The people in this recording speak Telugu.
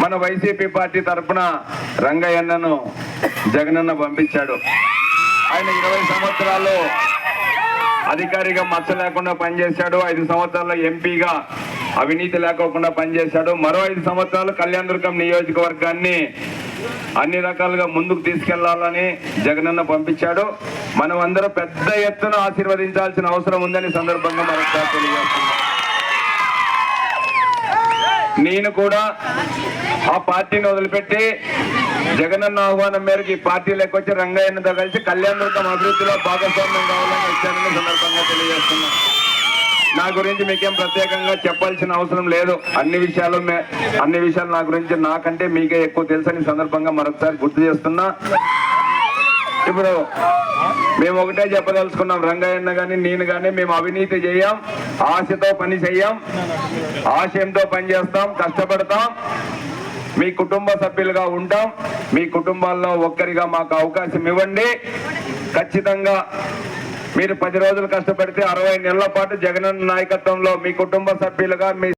మన వైసీపీ పార్టీ తరఫున రంగయ్యన్నను జగనన్న పంపించాడు. ఆయన ఇరవై సంవత్సరాలు అధికారిగా మచ్చ లేకుండా పనిచేశాడు. ఐదు సంవత్సరాల ఎంపీగా అవినీతి లేకోకుండా పనిచేశాడు. మరో ఐదు సంవత్సరాలు కళ్యాణదుర్గం నియోజకవర్గాన్ని అన్ని రకాలుగా ముందుకు తీసుకెళ్ళాలని జగనన్న పంపించాడు. మనం అందరూ పెద్ద ఎత్తున ఆశీర్వదించాల్సిన అవసరం ఉందని సందర్భంగా మరొకసారి తెలియజేస్తున్నాం. నేను కూడా ఆ పార్టీని వదిలిపెట్టి జగనన్న ఆహ్వానం మేరకు ఈ పార్టీలోకి వచ్చి రంగయ్యతో కలిసి కళ్యాణదుర్గం అభివృద్ధిలో భాగస్వామ్యం కావాలని వచ్చానని సందర్భంగా తెలియజేస్తున్నా నా గురించి మీకేం ప్రత్యేకంగా చెప్పాల్సిన అవసరం లేదు. అన్ని విషయాలు మే- అన్ని విషయాలు నా గురించి నాకంటే మీకే ఎక్కువ తెలుసని సందర్భంగా మరొకసారి గుర్తు చేస్తున్నా. ఇప్పుడు మేము ఒకటే చెప్పదలుచుకున్నాం రంగయ్యన్న కానీ నేను కానీ మేము అవినీతి చేయం ఆశతో పని చెయ్యం ఆశయంతో పని చేస్తాం కష్టపడతాం మీ కుటుంబ సభ్యులుగా ఉంటాం మీ కుటుంబాల్లో ఒక్కరిగా మాకు అవకాశం ఇవ్వండి. ఖచ్చితంగా మీరు పది రోజులు కష్టపడితే అరవై నెలల పాటు జగనన్న నాయకత్వంలో మీ కుటుంబ సభ్యులుగా మీ